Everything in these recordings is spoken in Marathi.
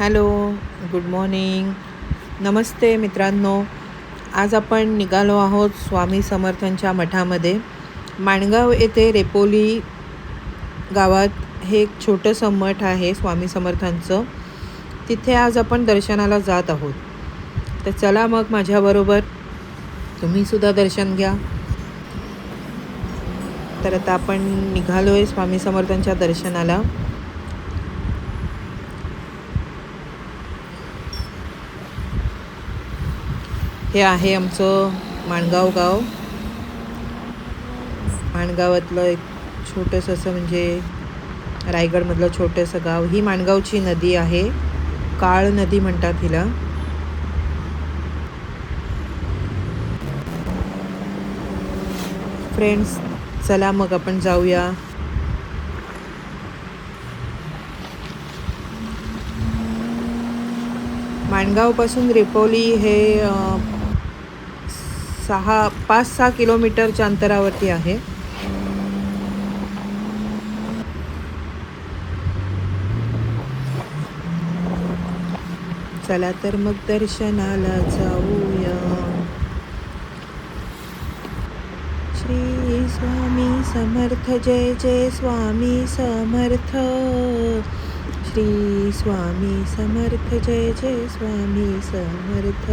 Hello good morning. नमस्ते मित्रांनो. आज आपण निघालो आहोत स्वामी समर्थांच्या मठामध्ये. माणगाव येथे रेपोली गावात हे एक छोटंसं मठ आहे स्वामी समर्थांचं. तिथे आज आपण दर्शनाला जात आहोत. तर चला मग माझ्याबरोबर. तुम्हीसुद्धा दर्शन घ्या. तर आता आपण निघालो आहे स्वामी समर्थांच्या दर्शनाला. हे आहे आमचं माणगाव गाव. माणगावातलं एक छोटंसं असं म्हणजे रायगडमधलं छोटंसं गाव. ही माणगावची नदी आहे. काळ नदी म्हणतात हिला. फ्रेंड्स चला मग आपण जाऊया. माणगावपासून रेपोली हे सहा पाच सहा किलोमीटरच्या अंतरावरती आहे. चला तर मग दर्शनाला जाऊया. श्री स्वामी समर्थ जय जय स्वामी समर्थ. श्री स्वामी समर्थ जय जय स्वामी समर्थ.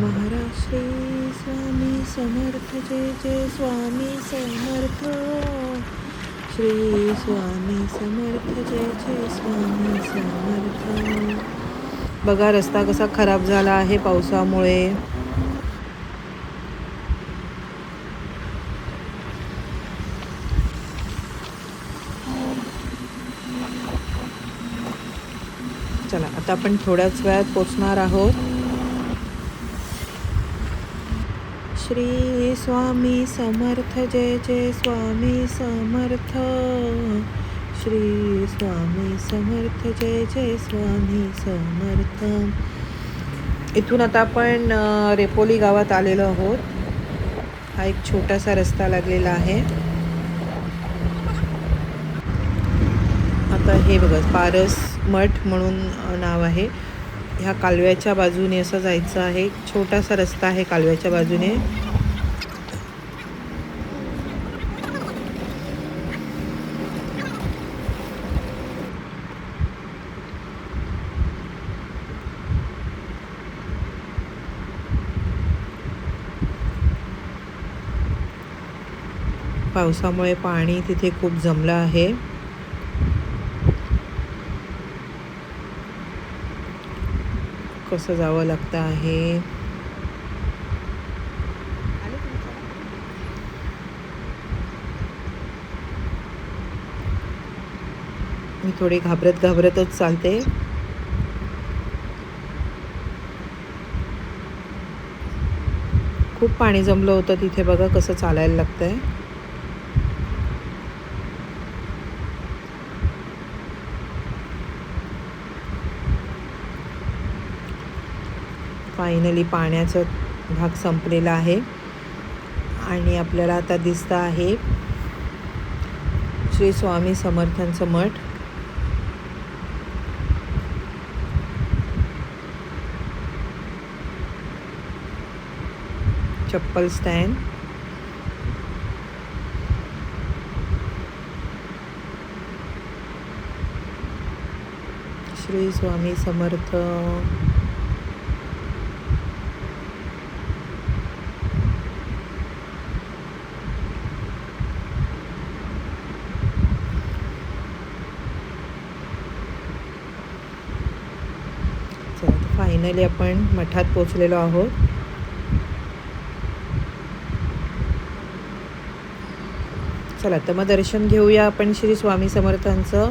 महाराज श्री स्वामी समर्थ जय जय स्वामी समर्थ. श्री स्वामी समर्थ जय जय स्वामी समर्थ. बघा रस्ता कसा खराब झाला आहे पावसामुळे. चला आता आपण थोड्याच वेळात पोचणार आहोत. श्री स्वामी समर्थ जय जय स्वामी समर्थ. श्री स्वामी समर्थ जय जय स्वामी समर्थ. इथून आता आपण रेपोली गावात आलेलो आहोत. हा एक छोटासा रस्ता लागलेला आहे. आता हे बघा पारस मठ म्हणून नाव आहे. ह्या कालव्याच्या बाजूने असं जायचं आहे. छोटासा रस्ता आहे कालव्याच्या बाजूने. पावसामुळे पाणी तिथे खूप जमलं आहे. कसं जावं लागतं आहे? मी थोडी घाबरत घाबरतच चालते. खूप पाणी जमलं होतं तिथे बघा कसं चालायला लागतंय. फायनली पाण्याचा भाग संपलेला आहे. आणि आपल्याला आता दिसतं आहे श्री स्वामी समर्थांचं मठ. चप्पल स्टँड. श्री स्वामी समर्थ चला फायनली आपण मठात पोचलेलो आहोत. चला तर मग दर्शन घेऊया आपण श्री स्वामी समर्थांचं.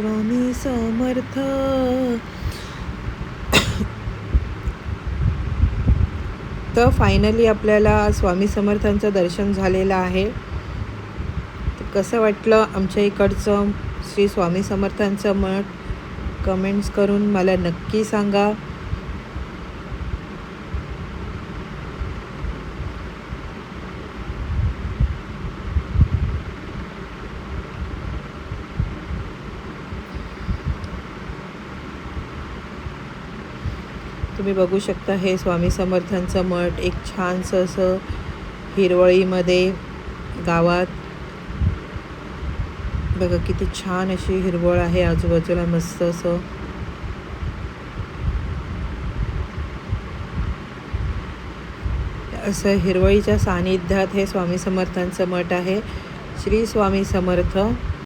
स्वामी समर्थ. तर फायनली आपल्याला स्वामी समर्थांचं दर्शन झालेलं आहे. तर कसं वाटलं आमच्या इकडचं श्री स्वामी समर्थांचं मठ कमेंट्स करून मला नक्की सांगा. तुम्ही बघू शकता हे स्वामी समर्थांचं मठ एक छानसं असं हिरवळीमध्ये गावात. बघा किती छान अशी हिरवळ आहे आजूबाजूला मस्त असं. असं हिरवळीच्या सानिध्यात हे स्वामी समर्थांचं मठ आहे. श्री स्वामी समर्थ